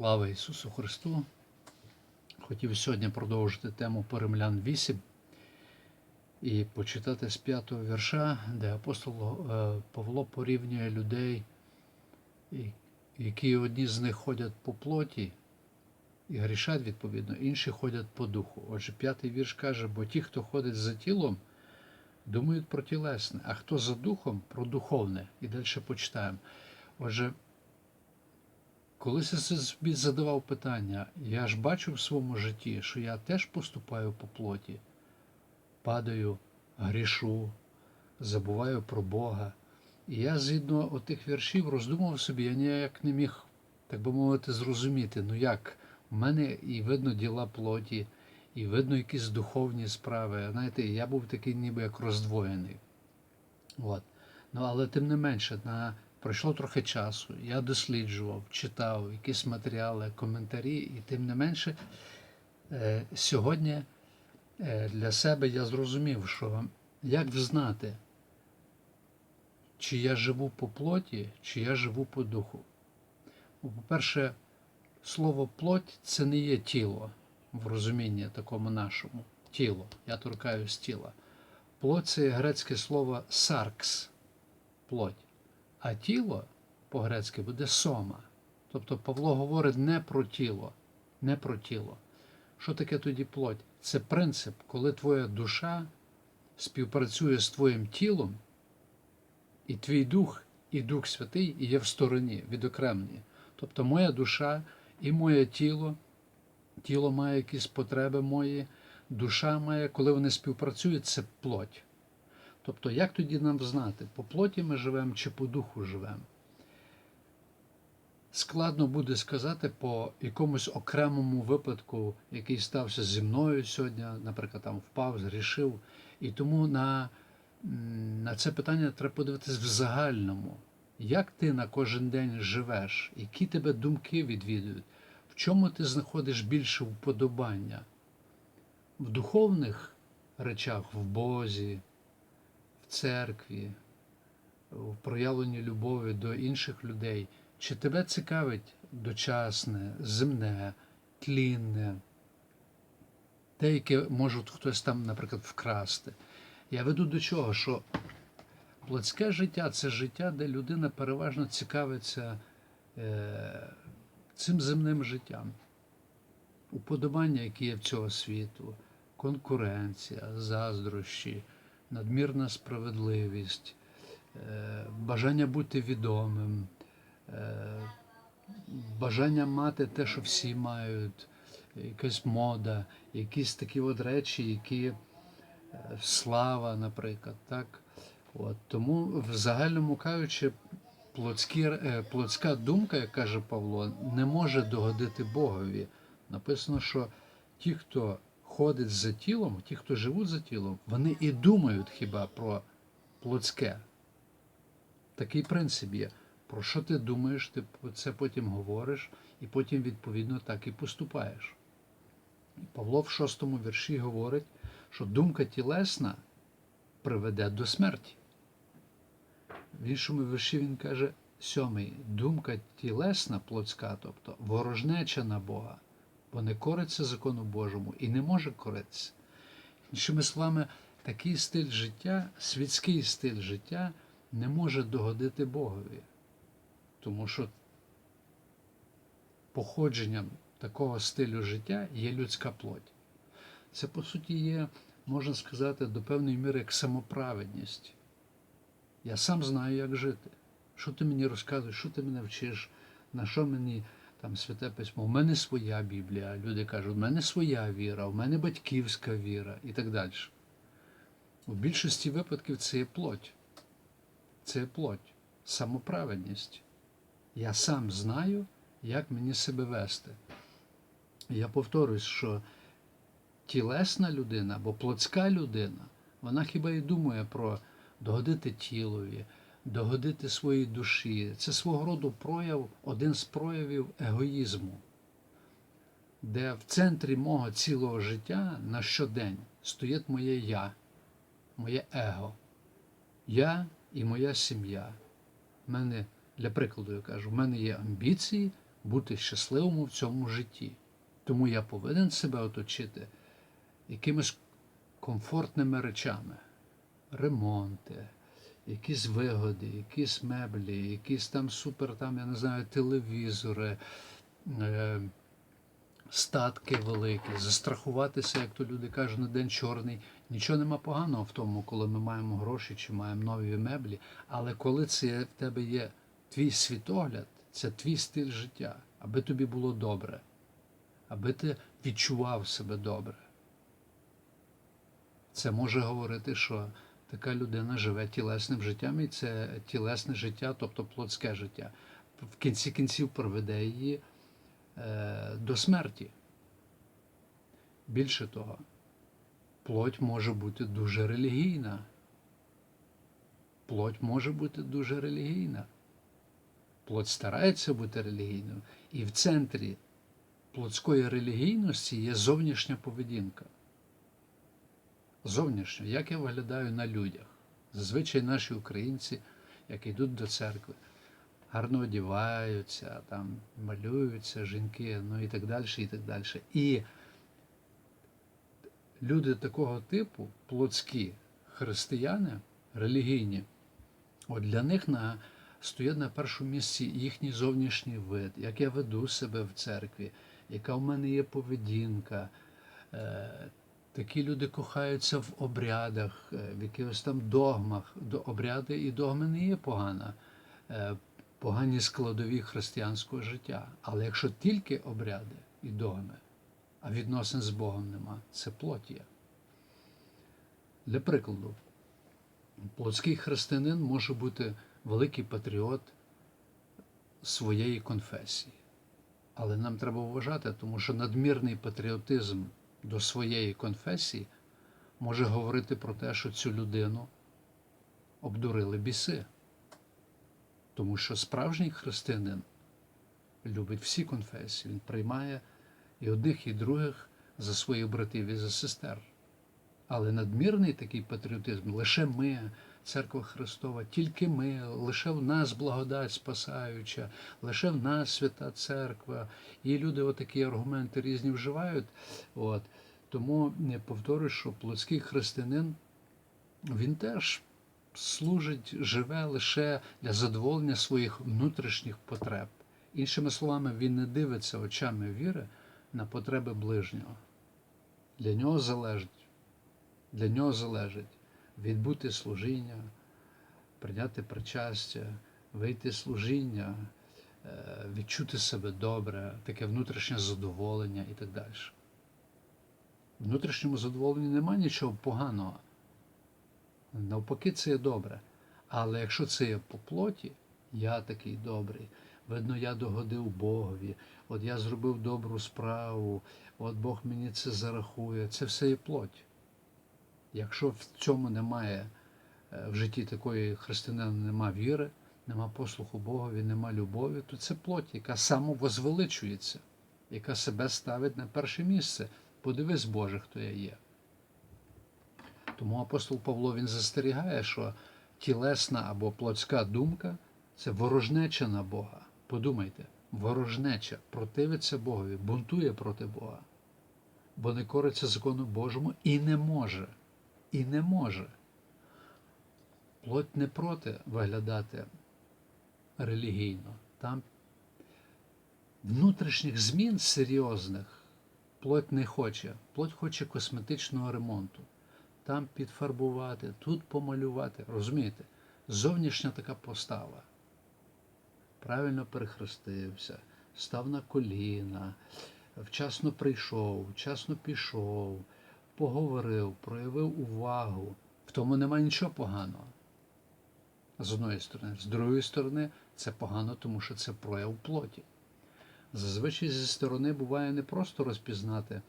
Слава Ісусу Христу! Хотів сьогодні продовжити тему Перемлян 8 і почитати з п'ятого вірша, де апостол е, Павло порівнює людей, які одні з них ходять по плоті і грішать відповідно, інші ходять по духу. Отже, п'ятий вірш каже, бо ті, хто ходить за тілом, думають про тілесне, а хто за духом про духовне. І далі почитаємо. Отже, Колись я собі задавав питання, я ж бачу в своєму житті, що я теж поступаю по плоті, падаю, грішу, забуваю про Бога. І я згідно отих віршів роздумав собі, я ніяк не міг, так би мовити, зрозуміти, ну як, в мене і видно діла плоті, і видно якісь духовні справи. Знаєте, я був такий ніби як роздвоєний. От. Ну, але тим не менше, на... пройшло трохи часу, я досліджував, читав якісь матеріали, коментарі, і тим не менше, е, сьогодні е, для себе я зрозумів, що як взнати, чи я живу по плоті, чи я живу по духу. Ну, По-перше, слово плоть це не є тіло в розумінні такому нашому. Тіло. Я торкаюсь тіла. Плоть це грецьке слово саркс, плоть. А тіло по-грецьки буде сома. Тобто Павло говорить не про тіло, не про тіло. Що таке тоді плоть? Це принцип, коли твоя душа співпрацює з твоїм тілом, і твій дух, і Дух Святий є в стороні, відокремлені. Тобто моя душа і моє тіло, тіло має якісь потреби мої, душа має, коли вони співпрацюють, це плоть. Тобто, як тоді нам знати, по плоті ми живемо чи по духу живемо? Складно буде сказати по якомусь окремому випадку, який стався зі мною сьогодні, наприклад, там впав, згрішив. І тому на, на це питання треба подивитись в загальному. Як ти на кожен день живеш, які тебе думки відвідують, в чому ти знаходиш більше вподобання? В духовних речах, в Бозі, церкві, в проявленні любові до інших людей. Чи тебе цікавить дочасне, земне, тлінне, те, яке може хтось там, наприклад, вкрасти? Я веду до чого, що плотське життя це життя, де людина переважно цікавиться е, цим земним життям. Уподобання, які є в цього світу, конкуренція, заздрощі, надмірна справедливість, е, бажання бути відомим, е, бажання мати те, що всі мають, якась мода, якісь такі от речі, які е, слава, наприклад. так. От, тому в загальному кажучи, плотські, плотська думка, як каже Павло, не може догодити Богові. Написано, що ті, хто ходить за тілом, ті, хто живуть за тілом, вони і думають хіба про плотське. Такий принцип є. Про що ти думаєш, ти це потім говориш, і потім, відповідно, так і поступаєш. Павло в шостому вірші говорить, що думка тілесна приведе до смерті. В іншому вірші він каже, сьомий, думка тілесна, плотська, тобто ворожнеча на Бога, бо не кориться закону Божому і не може коритися. Іншими словами, такий стиль життя, світський стиль життя не може догодити Богові. Тому що походженням такого стилю життя є людська плоть. Це, по суті, є, можна сказати, до певної міри як самоправедність. Я сам знаю, як жити. Що ти мені розказуєш, що ти мене вчиш, на що мені там святе письмо? У мене своя Біблія. Люди кажуть, у мене своя віра, у мене батьківська віра і так далі. У більшості випадків це є плоть. Це є плоть, самоправедність. Я сам знаю, як мені себе вести. Я повторюсь, що тілесна людина або плотська людина, вона хіба й думає про догодити тілові, догодити своїй душі. Це свого роду прояв, один з проявів егоїзму, де в центрі мого цілого життя на щодень стоїть моє я, моє его. Я і моя сім'я. Мене, для прикладу, я кажу, в мене є амбіції, бути щасливим в цьому житті. Тому я повинен себе оточити якимись комфортними речами, ремонти, якісь вигоди, якісь меблі, якісь там супер, там, я не знаю, телевізори, е, статки великі, застрахуватися, як то люди кажуть, на день чорний. Нічого нема поганого в тому, коли ми маємо гроші чи маємо нові меблі. Але коли це в тебе є твій світогляд, це твій стиль життя, аби тобі було добре, аби ти відчував себе добре. Це може говорити, що така людина живе тілесним життям, і це тілесне життя, тобто плотське життя, в кінці кінців приведе її е, до смерті. Більше того, плоть може бути дуже релігійна. Плоть може бути дуже релігійна. Плоть старається бути релігійною. І в центрі плотської релігійності є зовнішня поведінка. Зовнішня, як я виглядаю на людях. Зазвичай наші українці, як йдуть до церкви, гарно одіваються, там, малюються, жінки, ну і так далі, і так далі. І люди такого типу, плотські християни, релігійні, от для них на, стоять на першому місці їхній зовнішній вид, як я веду себе в церкві, яка в мене є поведінка. Такі люди кохаються в обрядах, е, в якихось там догмах. Обряди і догми не є погана, е, погані складові християнського життя. Але якщо тільки обряди і догми, а відносин з Богом нема, це плоть є. Для прикладу, плотський християнин може бути великий патріот своєї конфесії. Але нам треба вважати, тому що надмірний патріотизм до своєї конфесії може говорити про те, що цю людину обдурили біси. Тому що справжній християнин любить всі конфесії, він приймає і одних, і других за своїх братів і за сестер. Але надмірний такий патріотизм лише ми, Церква Христова, тільки ми, лише в нас благодать спасаюча, лише в нас свята церква. І люди отакі аргументи різні вживають. От. Тому не повторюю, що плотський християнин він теж служить, живе лише для задоволення своїх внутрішніх потреб. Іншими словами, він не дивиться очами віри на потреби ближнього. Для нього залежить, для нього залежить відбути служіння, прийняти причастя, вийти служіння, е, відчути себе добре, таке внутрішнє задоволення і так далі. Внутрішньому задоволенні немає нічого поганого. Навпаки, це є добре. Але якщо це є по плоті, я такий добрий. Видно, я догодив Богові, от я зробив добру справу, от Бог мені це зарахує. Це все є плоть. Якщо в цьому немає е, в житті такої християнина нема віри, нема послуху Богові, нема любові, то це плоть, яка самовозвеличується, яка себе ставить на перше місце. Подивись, Боже, хто я є. Тому апостол Павло він застерігає, що тілесна або плотська думка це ворожнеча на Бога. Подумайте, ворожнеча противиться Богові, бунтує проти Бога, бо не кориться закону Божому і не може. І не може. Плоть не проти виглядати релігійно. Там внутрішніх змін серйозних плоть не хоче. Плоть хоче косметичного ремонту. Там підфарбувати, тут помалювати. Розумієте? Зовнішня така постава. Правильно перехрестився, став на коліна, вчасно прийшов, вчасно пішов, поговорив, проявив увагу. В тому немає нічого поганого. З одної сторони. З другої сторони, це погано, тому що це прояв плоті. Зазвичай зі сторони буває не просто розпізнати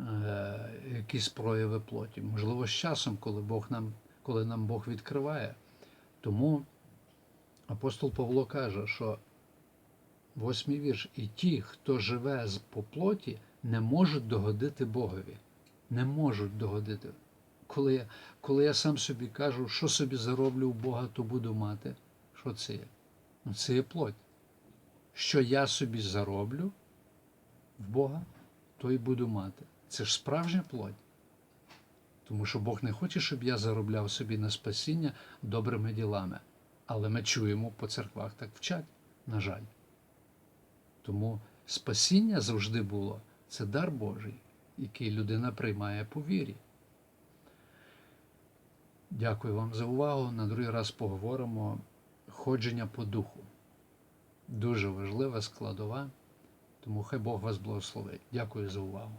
е, якісь прояви плоті. Можливо, з часом, коли Бог нам, коли нам Бог відкриває. Тому апостол Павло каже, що восьмий вірш, і ті, хто живе по плоті, не можуть догодити Богові. Не можуть догодити. Коли я, коли я сам собі кажу, що собі зароблю у Бога, то буду мати. Що це є? Ну, це є плоть. що я собі зароблю в Бога, то й буду мати. Це ж справжня плоть. Тому що Бог не хоче, щоб я заробляв собі на спасіння добрими ділами. Але ми чуємо по церквах так вчать, на жаль. Тому спасіння завжди було це дар Божий, який людина приймає по вірі. Дякую вам за увагу. На другий раз поговоримо ходження по духу. Дуже важлива складова, тому хай Бог вас благословить. Дякую за увагу.